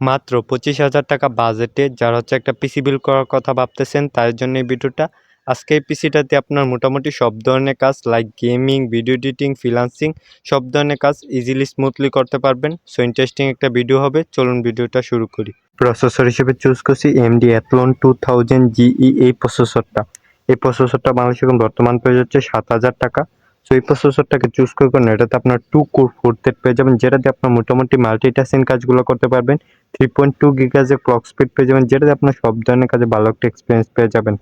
মাত্র পঁচিশ হাজার টাকা বাজেটে, যারা হচ্ছে একটা পিসি বিল করার কথা ভাবতেছেন, তার জন্য এই ভিডিওটা। আজকে এই পিসিটাতে আপনার মোটামুটি সব ধরনের কাজ like gaming video editing freelancing সব ধরনের কাজ ইজিলি স্মুথলি করতে পারবেন। সো ইন্টারেস্টিং একটা ভিডিও হবে, চলুন ভিডিওটা শুরু করি। প্রসেসর হিসেবে চুজ করছি AMD Athlon two thousand GE এই প্রসেসরটা এই প্রসেসরটা বাংলাদেশে এখন বর্তমান পেয়ে যাচ্ছে সাত হাজার টাকা। সো এই প্রসেসরটাকে চুজ করে করুন, এটাতে আপনার টু কোর ফোর থেড পেয়ে যাবেন যেটাতে আপনার মোটামুটি মাল্টিটাস্কিং কাজগুলো করতে পারবেন। থ্রি পয়েন্ট টু গিগাজের ক্লক স্পিড পেয়ে যাবেন যেটাতে আপনার সব ধরনের কাজে ভালো একটা এক্সপিরিয়েন্স পেয়ে যাবেন।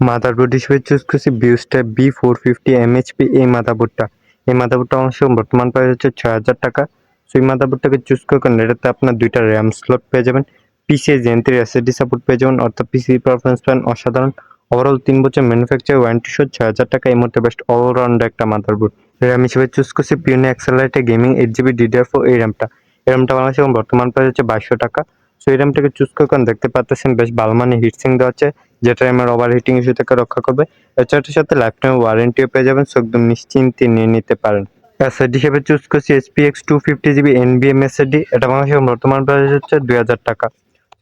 মাদার মাদারবোর্ড হিসেবে চুজ করছি Biostar B four fifty MHP এই মাদারবোর্ডটা এই মাদারবোর্ডটা অংশ বর্তমান প্রাইস হচ্ছে ছয় হাজার টাকা। সো এই মাদারবোর্ডটাকে চুজ করে করেন, এটাতে আপনার দুইটা র্যাম স্লট পেয়ে যাবেন। PC gen three SSD support পেয়ে যাবেন, অর্থাৎ পিসি পারফরমেন্স প্যান অসাধারণ। ওভারঅল তিন বছর ম্যানুফ্যাকচার ওয়ারেন্টি সহ ছয় হাজার টাকা এই মুহূর্তে বেস্ট অলরাউন্ড একটা মাদারবোর্ড র্যাম হিসেবে চুজ করছি পিউনে অ্যাক্সেলারেটে gaming eight GB DDR four এই র্যামটা এই র্যামটা বাংলাদেশে এবং বর্তমান প্রাইস হচ্ছে বাইশশো টাকা। সো এই র্যামটাকে চুজ করে করেন দেখতে পাচ্ছেন বেশ ভালো মানে হিটসিং দেওয়া আছে, যেটা আমার ওভার হিটিং ইস্যু থেকে রক্ষা করবে। এছাড়াটার সাথে লাইফ টাইম ওয়ারেন্টিও পেয়ে যাবেন সো একদম নিশ্চিন্তে নিয়ে নিতে পারেন। এসএসডি হিসেবে চুজ করছি এসপিএক্স টু ফিফটি জিবি এনবিএম এসএসডি এটা বাংলাদেশে বর্তমান প্রাইস হচ্ছে দুই হাজার টাকা।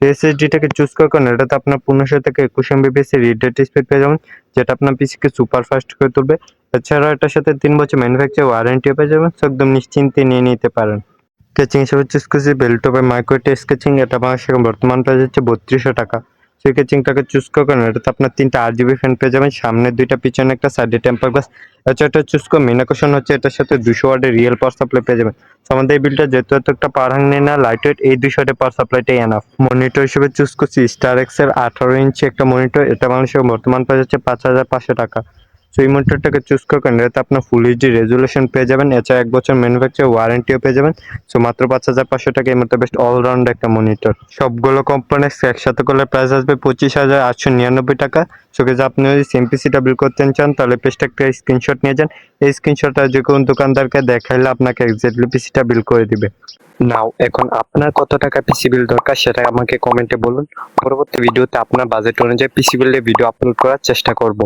এসএসডিটাকে চুজ করে করেন এটাতে আপনার পনেরোশো থেকে একুশ এমবিপিএস এর রিডেট স্পিড পেয়ে যাবেন, যেটা আপনার পিসিকে সুপার ফাস্ট করে তুলবে। এছাড়াও এটার সাথে তিন বছর ম্যানুফ্যাকচার ওয়ারেন্টিও পেয়ে যাবেন একদম নিশ্চিন্তে নিয়ে নিতে পারেন। স্কেচিং হিসেবে চুজ করছি বেলটপে মাইক্রোটে স্কেচিং এটা আমার সেরকম বর্তমান প্রাইস হচ্ছে বত্রিশশো টাকা। সেই স্কেচিংটাকে চুজ করেন এটাতে আপনার তিনটা আর জিবি ফ্যান পেয়ে যাবেন। সামনে দুইটা, পিছনে একটা সাইডে টেম্পার গ্লাস আচ্ছা এটা চুজ করে মেন আকর্ষণ হচ্ছে এটার সাথে দুশো ওয়ার্ডের রিয়েল পাওয়ার সাপ্লাই পেয়ে যাবেন। আমাদের এই বিলটা যেহেতু এত একটা পাওয়ার নেই না লাইট ওয়েট এই দুশো ওয়ার্ডের পাওয়ার সাপ্লাইটাই এনাফ মনিটর হিসেবে চুজ করছি। স্টার এক্সের আঠারো ইঞ্চি একটা মনিটর এটা মানুষের বর্তমান প্রাইস যাচ্ছে পাঁচ হাজার পাঁচশো টাকা। সো এই মনিটরটাকে চুজ করেন এটাতে আপনার ফুল এইচডি রেজুলেশন পেয়ে যাবেন। এছাড়া এক বছর ম্যানুফ্যাকচার ওয়ারেন্টিও পেয়ে যাবেন। সো মাত্র পাঁচ হাজার পাঁচশো টাকা এই মধ্যে বেস্ট অলরাউন্ড একটা মনিটর সবগুলো কোম্পানির একসাথে করলে প্রাইস আসবে পঁচিশ হাজার আটশো নিরানব্বই টাকা। সো যে আপনি যদি সেম পিসিটা বিল করতে চান, তাহলে পেজটা একটা স্ক্রিনশট নিয়ে যান। এই স্ক্রিনশটটা যে কোনো দোকানদারকে দেখাইলে আপনাকে এক্স্যাক্টলি পিসিটা বিল করে দিবে। নাও এখন আপনার কত টাকা পিসি বিল দরকার সেটা আমাকে কমেন্টে বলুন। পরবর্তী ভিডিওতে আপনার বাজেট অনুযায়ী পিসি বিলের ভিডিও আপলোড করার চেষ্টা করব।